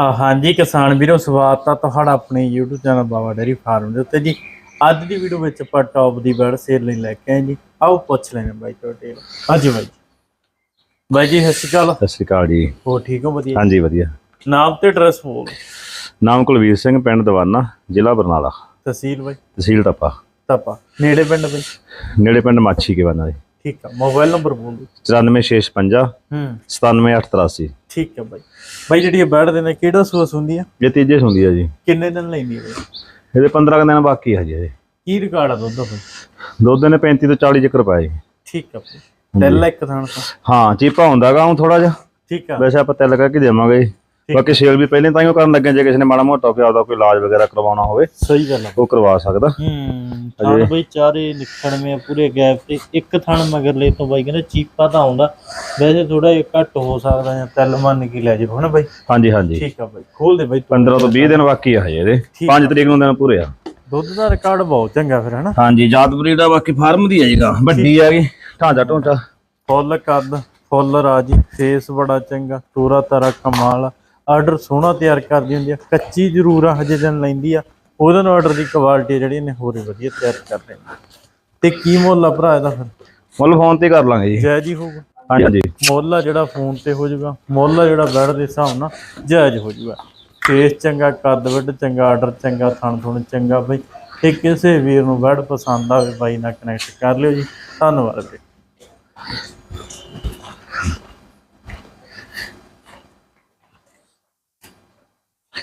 ਹਾਂਜੀ ਕਿਸਾਨ ਵੀਰੋ ਸਵਾਗਤ ਆ ਤੁਹਾਡਾ ਆਪਣੇ YouTube channel Baba dairy farm ਦੇ ਉੱਤੇ ਜੀ। ਅੱਜ ਦੀ ਵੀਡੀਓ ਵਿੱਚ ਆਪਾਂ ਟੌਪ ਦੀ ਬਰਡ ਸੇਲ ਲਈ ਲੈ ਕੇ ਆਏ ਜੀ। ਆਓ ਪੁੱਛ ਲੈਣੇ ਬਾਈ ਤੁਹਾਡੇ ਹਾਂਜੀ ਬਾਈ ਬਾਈ ਜੀ ਸਤਿ ਸ਼੍ਰੀ ਅਕਾਲ। ਸਤਿ ਸ਼੍ਰੀ ਅਕਾਲ ਜੀ। ਹੋ ਠੀਕ ਹੋ? ਵਧੀਆ। ਹਾਂਜੀ ਵਧੀਆ। ਨਾਮ ਤੇ ਐਡਰੈਸ ਬੋਲ ਨਾਮ ਕੁਲਵੀਰ ਸਿੰਘ ਪਿੰਡ ਦਵਾਨਾ ਜ਼ਿਲ੍ਹਾ ਬਰਨਾਲਾ। ਤਹਿਸੀਲ ਬਾਈ। ਤਹਿਸੀਲ ਟੱਪਾ। ਤਪਾ ਨੇੜੇ ਪਿੰਡ ਬਾਈ? ਨੇੜੇ ਪਿੰਡ ਮਾਛੀ ਕੇ ਬੰਨਾ ਜੀ ਠੀਕ ਆ ਮੋਬਾਈਲ ਨੰਬਰ ਬੋਲ ਦਿਓ। 94655 ਹੂੰ। 97883 ਠੀਕ ਹੈ ਬਾਈ। ਬਾਈ ਜਿਹੜੀ ਇਹ ਦੇ ਨੇ ਕਿਹੜਾ ਸੋਸ ਹੁੰਦੀ ਆ? ਇਹ ਤੀਜੇ ਹੁੰਦੀ ਆ ਜੀ। ਕਿੰਨੇ ਦਿਨ ਲੈਂਦੀ ਬਾਈ ਇਹਦੇ 15 ਕੁ ਦਿਨ ਬਾਕੀ ਆ ਜੀ ਇਹਦੇ ਕੀ ਰਿਕਾਰਡ ਆ ਦੁੱਧ ਦਾ ਦੁੱਧ ਨੇ 35 ਤੋਂ 40 ਚੱਕਰ ਪਾਏ। ਠੀਕ ਆ ਬਾਈ। ਤਿੰਨ ਇੱਕ ਥਾਣ ਤੋਂ। ਹਾਂ ਚੀਪਾ ਹੁੰਦਾਗਾ ਹੁਣ ਥੋੜਾ ਜਿਹਾ। ਠੀਕ ਆ। ਵੈਸੇ ਆਪਾਂ ਤਿਲ ਕਰਕੇ ਦੇਵਾਂਗੇ। ਬਾਕੀ ਸੇਲ ਵੀ ਪਹਿਲੇ ਤਾਂ ਹੀ ਕਰਨ ਲੱਗੇ ਜੇ ਕਿਸੇ ਨੇ ਮਾੜਾ ਮੋਟਾ ਕੋਈ ਆਪਦਾ ਕੋਈ ਇਲਾਜ ਵਗੈਰਾ ਕਰਵਾਉਣਾ ਹੋਵੇ। ਸਹੀ ਗੱਲ ਆ। ਉਹ ਕਰਵਾ ਸਕਦਾ। ਹੂੰ। ਥਣ ਬਈ ਚਾਰੇ ਨਿਕਲਵੇਂ ਪੂਰੇ ਗੈਪ ਤੇ। ਇੱਕ ਥਣ ਮਗਰਲੇ ਤੋਂ ਬਾਈ ਕਹਿੰਦਾ ਚੀਪਾ ਤਾਂ ਆਉਂਦਾ। ਵੈਸੇ ਥੋੜਾ ਜਿਹਾ ਘੱਟ ਹੋ ਸਕਦਾ ਜਾਂ ਤਿਲ ਮੰਨ ਕੇ ਲੈ ਜਾਓ ਹਨਾ ਬਾਈ? ਹਾਂਜੀ ਹਾਂਜੀ। ਠੀਕ ਆ ਬਾਈ। ਖੋਲ ਦੇ ਬਾਈ। 15 ਤੋਂ 20 ਦਿਨ ਬਾਕੀ ਆ ਹਜੇ ਇਹਦੇ। 5 ਤਰੀਕ ਨੂੰ ਦਿਨ ਪੂਰੇ ਆ। ਦੁੱਧ ਦਾ ਰਿਕਾਰਡ ਬਹੁਤ ਚੰਗਾ ਫਿਰ ਹਨਾ ਹਾਂਜੀ ਜਾਤਪੁਰੀ ਦਾ ਬਾਕੀ ਫਾਰਮ ਦੀ ਆ ਜੀਗਾ ਵੱਡੀ ਆ ਗਈ ਢਾਂਚਾ ਢੋਂਚਾ। ਫੁੱਲ ਕੱਦ ਫੁੱਲ ਰਾਜੀ ਫੇਸ ਬੜਾ ਚੰਗਾ ਤੂਰਾ ਤਰਾ ਕਮਾਲ ਆਰਡਰ ਸੋਹਣਾ ਤਿਆਰ ਕਰਦੀ ਹੁੰਦੀ ਆ। ਕੱਚੀ ਜ਼ਰੂਰ ਆ ਹਜੇ ਦਿਨ ਲੈਂਦੀ ਆ। ਉਹਦੇ ਨਾਲ ਆਰਡਰ ਦੀ ਕੁਆਲਿਟੀ ਜਿਹੜੀ ਨੇ ਹੋਰ ਹੀ ਵਧੀਆ ਤਿਆਰ ਕਰ ਲੈਂਦੀ ਤੇ ਕੀ ਮੁੱਲ ਆ ਭਰਾ ਇਹਦਾ ਫਿਰ? ਮੁੱਲ ਫੋਨ ਤੇ ਕਰ ਲਾਂਗੇ ਜੀ। ਜਾਇਜ਼ ਹੀ ਹੋਊਗਾ? ਹਾਂਜੀ ਹਾਂਜੀ। ਮੁੱਲ ਆ ਜਿਹੜਾ ਫੋਨ ਤੇ ਹੋ ਜਾਊਗਾ। ਮੁੱਲ ਆ ਜਿਹੜਾ ਬੈਡ ਦੇ ਹਿਸਾਬ ਨਾਲ ਜਾਇਜ਼ ਹੋ ਜਾਊਗਾ। ਫੇਸ ਚੰਗਾ ਕੱਦ ਵੱਡ ਚੰਗਾ ਆਰਡਰ ਚੰਗਾ ਥਣ ਥੁਣ ਚੰਗਾ ਬਈ। ਤੇ ਕਿਸੇ ਵੀਰ ਨੂੰ ਬੈਡ ਪਸੰਦ ਆਵੇ ਬਾਈ ਨਾਲ ਕਨੈਕਟ ਕਰ ਲਿਓ ਜੀ। ਧੰਨਵਾਦ ਜੀ।